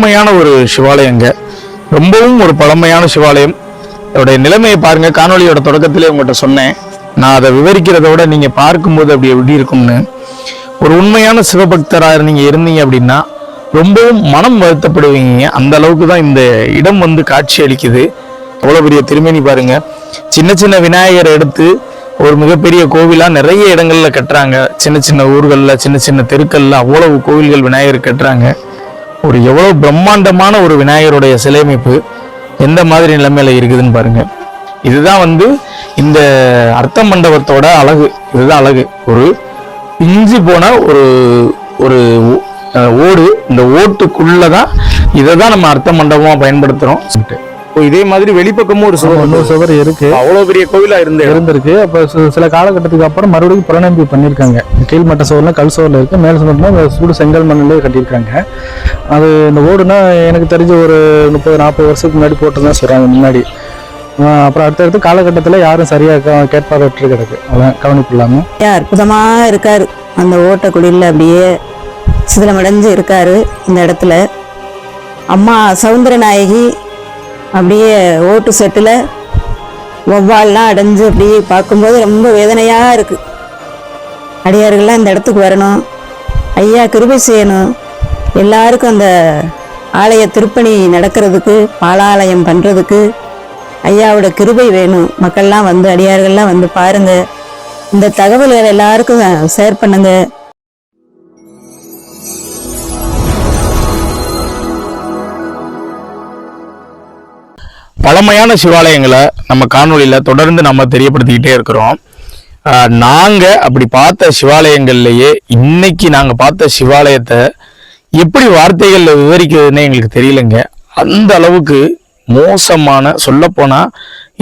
பழமையான ஒரு சிவாலயங்க ரொம்பவும் ஒரு பழமையான சிவாலயம். இதோடைய நிலைமையை பாருங்க. காணொளியோட தொடக்கத்திலே உங்கள்கிட்ட சொன்னேன். நான் அதை விவரிக்கிறத விட நீங்க பார்க்கும்போது அப்படி எப்படி இருக்கும்னு. ஒரு உண்மையான சிவபக்தராக நீங்க இருந்தீங்க அப்படின்னா ரொம்பவும் மனம் வருத்தப்படுவீங்க. அந்த அளவுக்கு தான் இந்த இடம் வந்து காட்சி அளிக்குது. அவ்வளோ பெரிய திருமணி பாருங்க. சின்ன சின்ன விநாயகர் எடுத்து ஒரு மிகப்பெரிய கோவிலா நிறைய இடங்கள்ல கட்டுறாங்க. சின்ன சின்ன ஊர்கள்ல சின்ன சின்ன தெருக்கள்ல அவ்வளவு கோவில்கள் விநாயகர் கட்டுறாங்க. ஒரு எவ்வளவு பிரம்மாண்டமான ஒரு விநாயகருடைய சிலையமைப்பு எந்த மாதிரி நிலைமையில இருக்குதுன்னு பாருங்க. இதுதான் வந்து இந்த அர்த்த மண்டபத்தோட அழகு. இதுதான் அழகு. ஒரு பிஞ்சு போன ஒரு ஒரு ஓடு. இந்த ஓட்டுக்குள்ளதான் இதை தான் நம்ம அர்த்த மண்டபமா பயன்படுத்துறோம். சொல்லிட்டு இதே மாதிரி வெளிப்பக்கமும் ஒரு சுவர் இன்னொரு சுவர் இருக்கு. அவ்வளவு பெரிய கோவிலா இருந்த. இருந்திருக்கு. அப்போ சி- சில காலகட்டத்துக்கு அப்புறம் மறுபடியும் புறநம்பி பண்ணியிருக்காங்க. கீழ்மட்ட சுவர்லாம் கல் சுவர்ல இருக்கு. மேல் சுவர்னா சூடு செங்கல் மண்ணிலே கட்டியிருக்காங்க. அது இந்த ஓடுனா எனக்கு தெரிஞ்ச ஒரு முப்பது நாற்பது வருஷத்துக்கு முன்னாடி போட்டுதான் சொல்றாங்க முன்னாடி. அப்புறம் அடுத்தடுத்து காலகட்டத்தில் யாரும் சரியா க- கேட்பாரற்று கிடக்கு கவனிப்பு இல்லாமல் அற்புதமாக இருக்கார். அந்த ஓட்டக்குடியில் அப்படியே சிதிலமடைஞ்சு இருக்கார். இந்த இடத்துல அம்மா சவுந்தரநாயகி அப்படியே ஓட்டு செட்டில் ஒவ்வால்லாம் அடைஞ்சு அப்படியே பார்க்கும்போது ரொம்ப வேதனையாக இருக்குது அடியார்கள்லாம் இந்த இடத்துக்கு வரணும். ஐயா கிருபை செய்யணும். எல்லாருக்கும் அந்த ஆலய திருப்பணி நடக்கிறதுக்கு பாலாலயம் பண்ணுறதுக்கு ஐயாவோட கிருபை வேணும். மக்கள்லாம் வந்து அடியார்கள்லாம் வந்து பாருங்கள் இந்த தகவல்கள் எல்லாருக்கும் ஷேர் பண்ணுங்கள் பழமையான சிவாலயங்களை நம்ம காணொலியில் தொடர்ந்து நம்ம தெரியப்படுத்திக்கிட்டே இருக்கிறோம். நாங்கள் அப்படி பார்த்த சிவாலயங்கள்லேயே இன்னைக்கு நாங்கள் பார்த்த சிவாலயத்தை எப்படி வார்த்தைகளில் விவரிக்கிறதுன்னு எங்களுக்கு தெரியலங்க. அந்த அளவுக்கு மோசமான சொல்லப்போனால்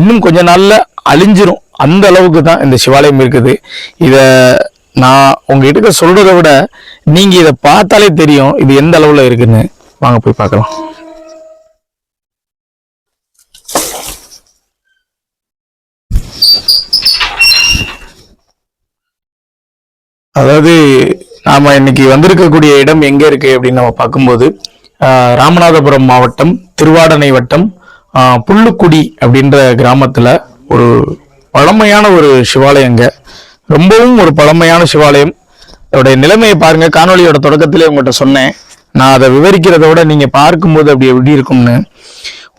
இன்னும் கொஞ்ச நாளில் அழிஞ்சிரும். அந்த அளவுக்கு தான் இந்த சிவாலயம் இருக்குது. இதை நான் உங்ககிட்ட சொல்கிறத விட நீங்கள் இதை பார்த்தாலே தெரியும் இது எந்த அளவில் இருக்குன்னு. வாங்க போய் பார்க்கலாம். அதாவது நாம இன்னைக்கு வந்திருக்கக்கூடிய இடம் எங்க இருக்கு அப்படின்னு நம்ம பார்க்கும்போது ராமநாதபுரம் மாவட்டம் திருவாடனை வட்டம் புல்லுக்குடி அப்படின்ற கிராமத்துல ஒரு பழமையான ஒரு சிவாலயங்க ரொம்பவும் ஒரு பழமையான சிவாலயம். அதோடைய நிலைமையை பாருங்க. காணொளியோட தொடக்கத்திலே உங்கள்கிட்ட சொன்னேன். நான் அதை விவரிக்கிறத விட நீங்க பார்க்கும்போது அப்படி எப்படி இருக்கும்னு.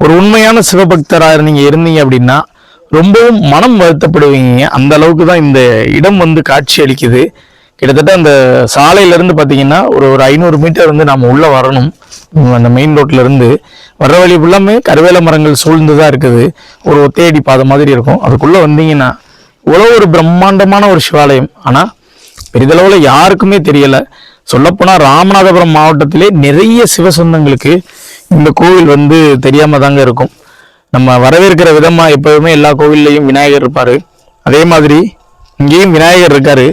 ஒரு உண்மையான சிவபக்தராக நீங்க இருந்தீங்க அப்படின்னா ரொம்பவும் மனம் வருத்தப்படுவீங்க. அந்த அளவுக்கு தான் இந்த இடம் வந்து காட்சி அளிக்குது. கிட்டத்தட்ட அந்த சாலையிலேருந்து பார்த்தீங்கன்னா ஒரு ஒரு ஐநூறு மீட்டர் வந்து நாம் உள்ளே வரணும். அந்த மெயின் ரோட்லேருந்து வர்ற வழி ஃபுல்லாமே கருவேல மரங்கள் சூழ்ந்து தான் இருக்குது. ஒரு ஒத்தையடி பாதை மாதிரி இருக்கும். அதுக்குள்ளே வந்தீங்கன்னா இவ்வளோ ஒரு பிரம்மாண்டமான ஒரு சிவாலயம். ஆனால் பெரிதளவில் யாருக்குமே தெரியலை. சொல்லப்போனால் ராமநாதபுரம் மாவட்டத்திலே நிறைய சிவசொந்தங்களுக்கு இந்த கோவில் வந்து தெரியாமல் தாங்க இருக்கும். நம்ம வரவேற்கிற விதமாக எப்போதுமே எல்லா கோவில்லையும் விநாயகர் இருப்பார். அதே மாதிரி இங்கேயும் விநாயகர் இருக்கார்.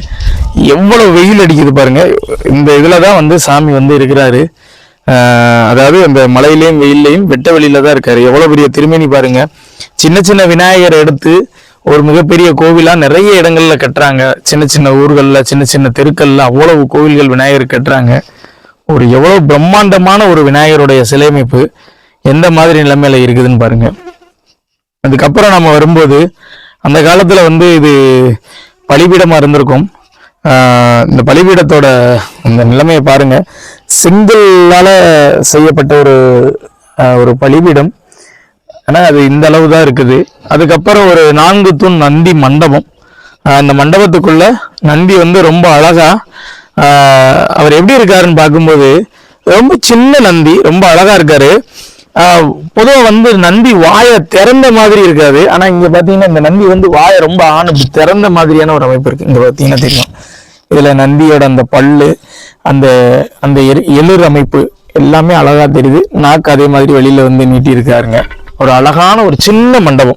எவ்வளோ வெயில் அடிக்குது பாருங்கள் இந்த இதில் தான் வந்து சாமி வந்து இருக்கிறாரு. அதாவது அந்த மலையிலையும் வெயில்லையும் வெட்ட வெளியில தான் இருக்காரு. எவ்வளோ பெரிய திருமணி பாருங்க. சின்ன சின்ன விநாயகர் எடுத்து ஒரு மிகப்பெரிய கோவிலாக நிறைய இடங்கள்ல கட்டுறாங்க. சின்ன சின்ன ஊர்களில் சின்ன சின்ன தெருக்கள்ல அவ்வளவு கோவில்கள் விநாயகர் கட்டுறாங்க. ஒரு எவ்வளோ பிரம்மாண்டமான ஒரு விநாயகருடைய சிலையமைப்பு எந்த மாதிரி நிலைமையில இருக்குதுன்னு பாருங்க. அதுக்கப்புறம் நம்ம வரும்போது அந்த காலத்தில் வந்து இது பலிபீடமாக இருந்திருக்கும். இந்த பலிபீடத்தோட அந்த நிலைமையை பாருங்க. செங்கல்லால் செய்யப்பட்ட ஒரு ஒரு பலிபீடம். ஆனால் அது இந்த அளவு தான் இருக்குது. அதுக்கப்புறம் ஒரு நான்கு தூண் நந்தி மண்டபம். அந்த மண்டபத்துக்குள்ள நந்தி வந்து ரொம்ப அழகா அவர் எப்படி இருக்காருன்னு பார்க்கும்போது ரொம்ப சின்ன நந்தி ரொம்ப அழகா இருக்காரு. பொதுவாக வந்து நந்தி வாயை திறந்த மாதிரி இருக்காது. ஆனால் இங்கே பார்த்தீங்கன்னா இந்த நந்தி வந்து வாயை ரொம்ப ஆணு திறந்த மாதிரியான ஒரு அமைப்பு இருக்குது இங்கே பார்த்தீங்கன்னா தெரியும். இதில் நந்தியோட அந்த பல்லு அந்த அந்த எரு- அமைப்பு எல்லாமே அழகாக தெரியுது. நாக்கு அதே மாதிரி வெளியில் வந்து நீட்டி இருக்காருங்க. ஒரு அழகான ஒரு சின்ன மண்டபம்.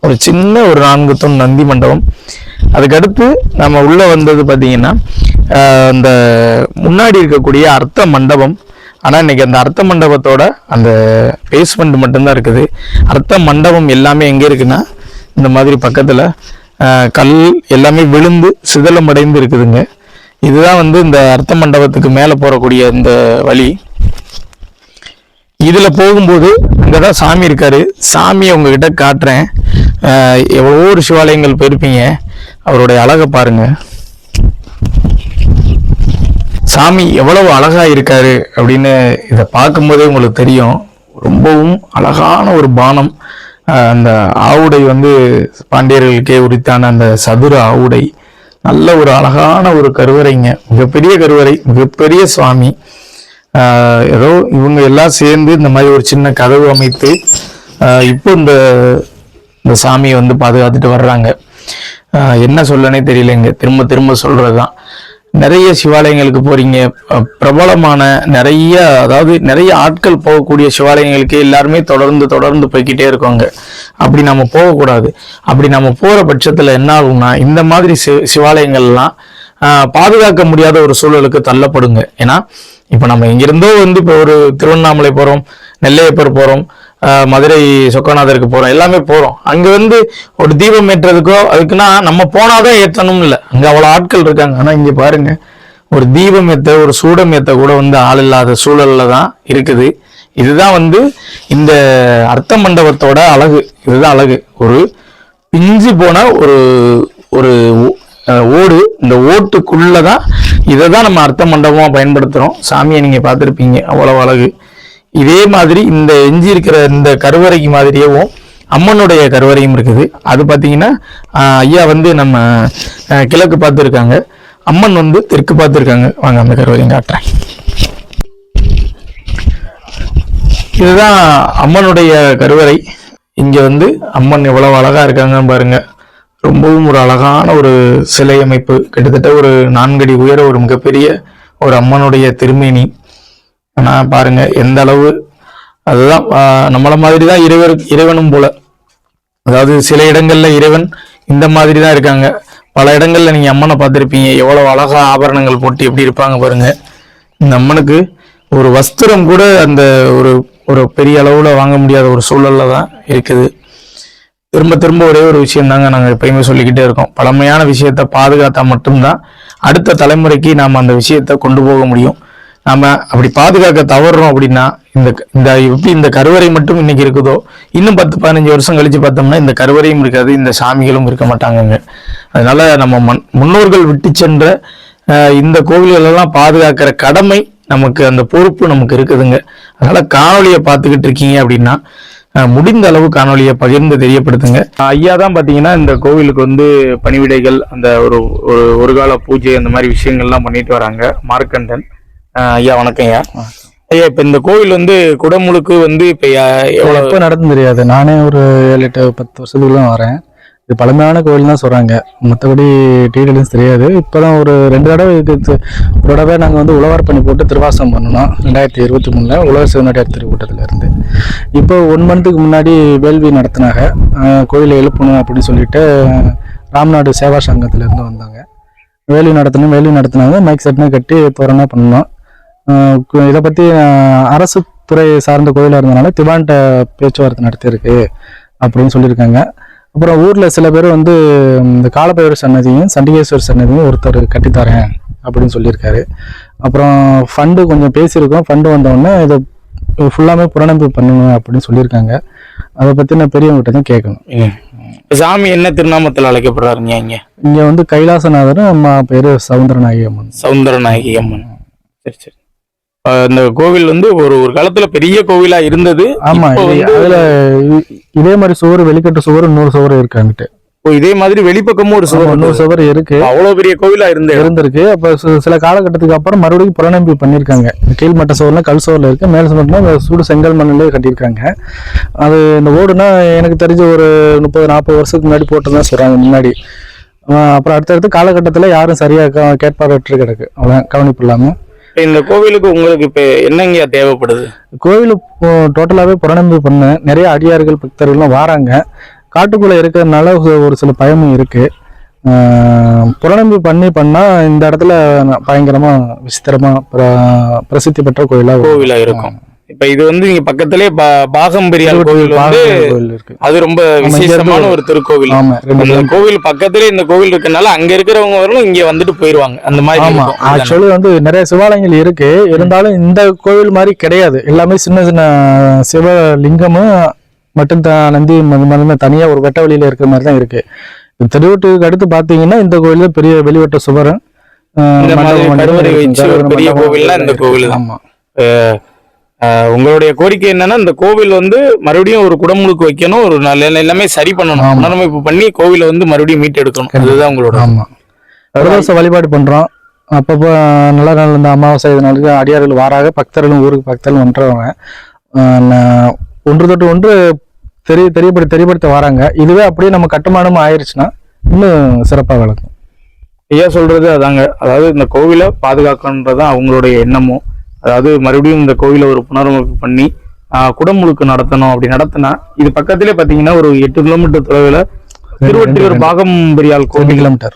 ஒரு சின்ன ஒரு நான்கு தொன் நந்தி மண்டபம். அதுக்கடுத்து நம்ம உள்ளே வந்தது பார்த்தீங்கன்னா அந்த முன்னாடி இருக்கக்கூடிய அர்த்த மண்டபம். ஆனால் இன்னைக்கு அந்த அர்த்த மண்டபத்தோட அந்த பேஸ்மெண்ட் மட்டும்தான் இருக்குது. அர்த்த மண்டபம் எல்லாமே எங்கே இருக்குன்னா இந்த மாதிரி பக்கத்தில் கல் எல்லாமே விழுந்து சிதலமடைந்து இருக்குதுங்க. இதுதான் வந்து இந்த அர்த்த மண்டபத்துக்கு மேலே போகக்கூடிய இந்த வழி. இதில் போகும்போது இங்கே தான் சாமி இருக்கார். சாமியை உங்ககிட்ட காட்டுறேன். எவ்வளோ ஒரு சிவாலயங்கள் போயிருப்பீங்க. அவருடைய அழகை பாருங்கள் சாமி எவ்வளவு அழகாக இருக்காரு அப்படின்னு இதை பார்க்கும்போதே உங்களுக்கு தெரியும். ரொம்பவும் அழகான ஒரு பானம். அந்த ஆவுடை வந்து பாண்டியர்களுக்கே உரித்தான அந்த சதுர ஆவுடை. நல்ல ஒரு அழகான ஒரு கருவறைங்க. மிகப்பெரிய கருவறை மிகப்பெரிய சுவாமி. ஏதோ இவங்க எல்லாம் சேர்ந்து இந்த மாதிரி ஒரு சின்ன கதவு அமைத்து இப்போ இந்த இந்த சாமியை வந்து பாதுகாத்துட்டு வர்றாங்க. என்ன சொல்லனே தெரியலைங்க. திரும்ப திரும்ப சொல்கிறது தான் நிறைய சிவாலயங்களுக்கு போறீங்க. பிரபலமான நிறைய அதாவது நிறைய ஆட்கள் போகக்கூடிய சிவாலயங்களுக்கு எல்லாருமே தொடர்ந்து தொடர்ந்து போய்கிட்டே இருக்காங்க. அப்படி நம்ம போகக்கூடாது. அப்படி நம்ம போற பட்சத்துல என்ன ஆகும்னா இந்த மாதிரி சி சிவாலயங்கள்லாம் பாதுகாக்க முடியாத ஒரு சூழலுக்கு தள்ளப்படுங்க. ஏன்னா இப்போ நம்ம இங்கிருந்தோ வந்து இப்போ ஒரு திருவண்ணாமலை போறோம் நெல்லையப்பர் போறோம் மதுரை சொக்கநாதருக்கு போகிறோம் எல்லாமே போகிறோம் அங்கே வந்து ஒரு தீபம் ஏற்றுறதுக்கோ அதுக்குன்னா நம்ம போனாதான் ஏற்றணும் இல்லை. அங்கே அவ்வளோ ஆட்கள் இருக்காங்க. ஆனால் இங்கே பாருங்க ஒரு தீபம் ஏற்ற ஒரு சூடம் ஏற்ற கூட வந்து ஆள் இல்லாத சூழலில் தான் இருக்குது. இதுதான் வந்து இந்த அர்த்த மண்டபத்தோட அழகு. இதுதான் அழகு. ஒரு பிஞ்சு போன ஒரு ஒரு ஓடு. இந்த ஓட்டுக்குள்ளே தான் இதை தான் நம்ம அர்த்த மண்டபமாக பயன்படுத்துகிறோம் சாமியை நீங்கள் பார்த்துருப்பீங்க. அவ்வளோ அழகு. இதே மாதிரி இந்த எஞ்சி இருக்கிற இந்த கருவறைக்கு மாதிரியேவும் அம்மனுடைய கருவறையும் இருக்குது. அது பார்த்தீங்கன்னா ஐயா வந்து நம்ம கிழக்கு பார்த்துருக்காங்க. அம்மன் வந்து தெற்கு பார்த்துருக்காங்க. வாங்க அந்த கருவறையும் காட்டுறேன். இதுதான் அம்மனுடைய கருவறை. இங்கே வந்து அம்மன் எவ்வளவு அழகாக இருக்காங்கன்னு பாருங்கள் ரொம்பவும் ஒரு அழகான ஒரு சிலை அமைப்பு. கிட்டத்தட்ட ஒரு நான்கடி உயர ஒரு மிகப்பெரிய ஒரு அம்மனுடைய திருமேனி. ஆனால் பாருங்க எந்த அளவு அதுதான் நம்மளை மாதிரி தான் இறைவர் இறைவனும் போல. அதாவது சில இடங்கள்ல இறைவன் இந்த மாதிரி தான் இருக்காங்க. பல இடங்கள்ல நீங்க அம்மனை பார்த்துருப்பீங்க. எவ்வளவு அழகா ஆபரணங்கள் போட்டு எப்படி இருப்பாங்க பாருங்க. இந்த அம்மனுக்கு ஒரு வஸ்திரம் கூட அந்த ஒரு ஒரு பெரிய அளவுல வாங்க முடியாத ஒரு சூழல்ல தான் இருக்குது. திரும்ப திரும்ப ஒரே ஒரு விஷயம் தாங்க நாங்கள் எப்பயுமே சொல்லிக்கிட்டே இருக்கோம். பழமையான விஷயத்த பாதுகாத்தா மட்டும்தான் அடுத்த தலைமுறைக்கு நாம் அந்த விஷயத்த கொண்டு போக முடியும். நாம அப்படி பாதுகாக்க தவறுறோம் அப்படின்னா இந்த இந்த எப்படி இந்த கருவறை மட்டும் இன்னைக்கு இருக்குதோ இன்னும் பத்து பதினஞ்சு வருஷம் கழிச்சு பார்த்தோம்னா இந்த கருவறையும் இருக்காது இந்த சாமிகளும் இருக்க மாட்டாங்கங்க. அதனால நம்ம மண் முன்னோர்கள் விட்டு சென்ற இந்த கோவில்களெல்லாம் பாதுகாக்கிற கடமை நமக்கு அந்த பொறுப்பு நமக்கு இருக்குதுங்க. அதனால காணொலியை பார்த்துக்கிட்டு இருக்கீங்க அப்படின்னா முடிந்த அளவு காணொலியை பகிர்ந்து தெரியப்படுத்துங்க. ஐயா தான் பார்த்தீங்கன்னா இந்த கோவிலுக்கு வந்து பணிவிடைகள் அந்த ஒரு ஒரு கால பூஜை அந்த மாதிரி விஷயங்கள்லாம் பண்ணிட்டு வராங்க. மார்க்கண்டன். ஐயா வணக்கம் ஐயா. ஐயா இப்ப இந்த கோவில் வந்து குடமுழுக்கு வந்து இப்ப யா- எவ்வளவு எப்போ நடந்து தெரியாது. நானே ஒரு ஏழு எட்டு பத்து வருஷத்துக்குள்ள வரேன். இது பழமையான கோவில் தான் சொல்றாங்க. மற்றபடி டீடைல்ஸ் தெரியாது. இப்போதான் ஒரு ரெண்டு தடவை இது ஒரு தடவை நாங்கள் வந்து உழவர் பண்ணி போட்டு திருவாசம் பண்ணணும். ரெண்டாயிரத்தி இருபத்தி மூணில் உழவர் சிவநாட்டியார் திருக்கூட்டத்துல இருந்து. இப்போ ஒன் மந்த்துக்கு முன்னாடி வேள்வி நடத்தினாங்க. கோயிலை எழுப்பணும் அப்படின்னு சொல்லிட்டு ராம்நாடு சேவா சங்கத்துல இருந்து வந்தாங்க. வேலி நடத்தணும் வேலி நடத்தினாங்க. மைக் செட்னா கட்டி தோரணா பண்ணோம் இதை பற்றி அரசு துறை சார்ந்த கோயிலாக இருந்தனால திவான்கிட்ட பேச்சுவார்த்தை நடத்தியிருக்கு அப்படின்னு சொல்லியிருக்காங்க. அப்புறம் ஊரில் சில பேர் வந்து இந்த காலபைரவர் சன்னதியும் சண்டிகேஸ்வரர் சன்னதியும் ஒருத்தர் கட்டித்தரேன் அப்படின்னு சொல்லியிருக்காரு. அப்புறம் ஃபண்டு கொஞ்சம் பேசியிருக்கோம். ஃபண்டு வந்தோடனே இதை ஃபுல்லாமே புறநம்பி பண்ணணும் அப்படின்னு சொல்லியிருக்காங்க. அதை பற்றி நான் பெரியவங்ககிட்ட தான் கேட்கணும். சாமி என்ன திருநாமத்தில் அழைக்கப்படுறாருங்க இங்க இங்கே வந்து கைலாசநாதரும் அம்மா பேர் சவுந்தரநாயகி அம்மன். சவுந்தரநாயகி அம்மன். சரி சரி. இந்த கோவில் வந்து ஒரு ஒரு காலத்துல பெரிய கோவிலா இருந்தது. ஆமா அதுல இதே மாதிரி சுவர் வெளிக்கட்டு சுவர் இன்னொரு சுவர் இருக்காங்கிட்டு. இப்போ இதே மாதிரி வெளிப்பக்கமும் ஒரு சுவர் இன்னொரு சுவர் இருக்கு. அவ்வளவு பெரிய கோவிலா இருந்த. இருந்திருக்கு. அப்ப சில காலகட்டத்துக்கு அப்புறம் மறுபடியும் புறநம்பி பண்ணியிருக்காங்க. கீழ்மட்ட சுவர்ல கல் சுவர்ல இருக்கு. மேல் இந்த சூடு செங்கல் மண்ணிலே கட்டியிருக்காங்க. அது இந்த ஓடுனா எனக்கு தெரிஞ்ச ஒரு முப்பது நாற்பது வருஷத்துக்கு முன்னாடி போட்டுதான் சொல்றாங்க முன்னாடி. அப்புறம் அடுத்தடுத்து காலகட்டத்தில் யாரும் சரியா க- கேட்பாரற்று கிடக்கு. அவ்வளோ கவனிப்பு இல்லாம. இந்த கோவிலுக்கு உங்களுக்கு இப்ப என்னங்க தேவைப்படுது? கோயில் டோட்டலாகவே புறநம்பி பண்ண. நிறைய அடியார்கள் பக்தர்கள்லாம் வாராங்க. காட்டுக்குள்ளே இருக்கிறதுனால ஒரு- சில பயமும் இருக்கு. ஆஹ் புறநம்பி பண்ணி பண்ணா இந்த இடத்துல பயங்கரமா விசித்திரமா பிர- பிரசித்தி பெற்ற கோயிலா கோவிலா இருக்கும். இப்ப இது வந்து நீங்க பக்கத்திலே பா- பாகம்பரியால் கோவில் வந்து கோவில் அது ரொம்ப விசேஷமான ஒரு திருக்கோவில். அந்த கோவில் பக்கத்திலே இந்த கோவில் இருக்கனால அங்க இருக்கிறவங்க வரலும் இங்க வந்துட்டு போயிருவாங்க. அந்த மாதிரி? ஆக்சுவலி வந்து நிறைய சிவாலயங்கள் இருக்கு. இருந்தாலும் இந்த கோவில் மாதிரி கிடையாது. எல்லாமே சின்ன சின்ன சிவலிங்கமும் மட்டும் தான் நந்தி ம- ம- தனியா ஒரு வெட்ட வெளியில இருக்கிற மாதிரி தான் இருக்கு. திருவட்டுக்கு அடுத்து பாத்தீங்கன்னா இந்த தான் பெரிய வெளிவட்ட சுவரன். பெரிய கோவில்னா இந்த. கோவில். ஆமா. உங்களுடைய கோரிக்கை என்னன்னா இந்த கோவில் வந்து மறுபடியும் ஒரு குடமுழுக்கு வைக்கணும் ஒரு நல்ல எல்லாமே சரி பண்ணணும். ஆமா. புனரமைப்பு பண்ணி கோவிலை வந்து மறுபடியும் மீட்டு எடுக்கணும் அதுதான் உங்களோட ஆமா. பிரதோஷ வழிபாடு பண்றோம். அப்பப்போ நல்ல நாள் இந்த அமாவாசை இது நாளுக்கு அடியார்கள் வாராக பக்தர்களும் ஊருக்கு பக்தர்களும் ஒன்றவங்க. ஒன்று தொட்டு ஒன்று தெரிய தெரியப்படுத்த தெரியப்படுத்த வராங்க. இதுவே அப்படியே நம்ம கட்டுமானமும் ஆயிருச்சுன்னா இன்னும் சிறப்பாக விளக்கும் ஐயா சொல்றது அதாங்க. அதாவது இந்த கோவிலை பாதுகாக்கணுன்றதான் அவங்களுடைய எண்ணமும். அதாவது மறுபடியும் இந்த கோவிலை ஒரு புனரமைப்பு பண்ணி குடமுழுக்கு நடத்தணும் அப்படி நடத்தினா இது பக்கத்திலே பாத்தீங்கன்னா ஒரு எட்டு கிலோமீட்டர் தொலைவில் திருவொற்றியூர் பாகம்பரியால் கோவில். ரெண்டு கிலோமீட்டர்.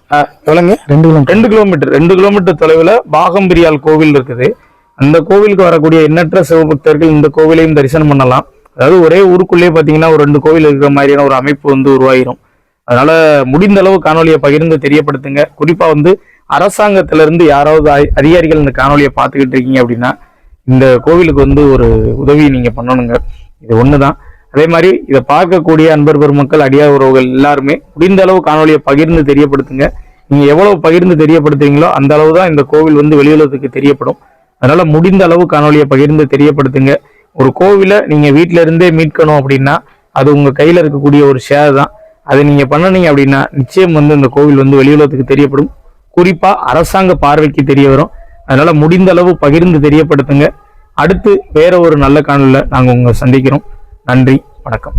ரெண்டு கிலோமீட்டர். ரெண்டு கிலோமீட்டர் தொலைவில் பாகம்பிரியால் கோவில் இருக்குது. அந்த கோவிலுக்கு வரக்கூடிய எண்ணற்ற சிவபக்தர்கள் இந்த கோவிலையும் தரிசனம் பண்ணலாம். அதாவது ஒரே ஊருக்குள்ளேயே பார்த்தீங்கன்னா ஒரு ரெண்டு கோவில் இருக்கிற மாதிரியான ஒரு அமைப்பு வந்து உருவாயிரும். அதனால முடிந்த அளவு காணொலியை பகிர்ந்து தெரியப்படுத்துங்க. குறிப்பா வந்து அரசாங்கத்திலிருந்து யாராவது அதிகாரிகள் இந்த காணொலியை பார்த்துக்கிட்டு இருக்கீங்க அப்படின்னா இந்த கோவிலுக்கு வந்து ஒரு உதவி நீங்கள் பண்ணணுங்க. இது ஒன்று தான் அதே மாதிரி இதை பார்க்கக்கூடிய அன்பர் பெருமக்கள் அடியார் உறவுகள் எல்லாருமே முடிந்த அளவு காணொலியை பகிர்ந்து தெரியப்படுத்துங்க. நீங்கள் எவ்வளவு பகிர்ந்து தெரியப்படுத்துறீங்களோ அந்த அளவு தான் இந்த கோவில் வந்து வெளியுலகத்துக்கு தெரியப்படும். அதனால முடிந்த அளவு காணொலியை பகிர்ந்து தெரியப்படுத்துங்க. ஒரு கோவிலை நீங்கள் வீட்ல இருந்தே மீட்கணும் அப்படின்னா அது உங்கள் கையில் இருக்கக்கூடிய ஒரு ஷேர் தான். அதை நீங்கள் பண்ணுனீங்க அப்படின்னா நிச்சயம் வந்து இந்த கோவில் வந்து வெளியுலகத்துக்கு தெரியப்படும். குறிப்பா அரசாங்க பார்வைக்கு தெரிய வரும். அதனால முடிந்த அளவு பகிர்ந்து தெரியப்படுத்துங்க. அடுத்து வேற ஒரு நல்ல காணொலியில் நாங்க உங்களை சந்திக்கிறோம். நன்றி வணக்கம்.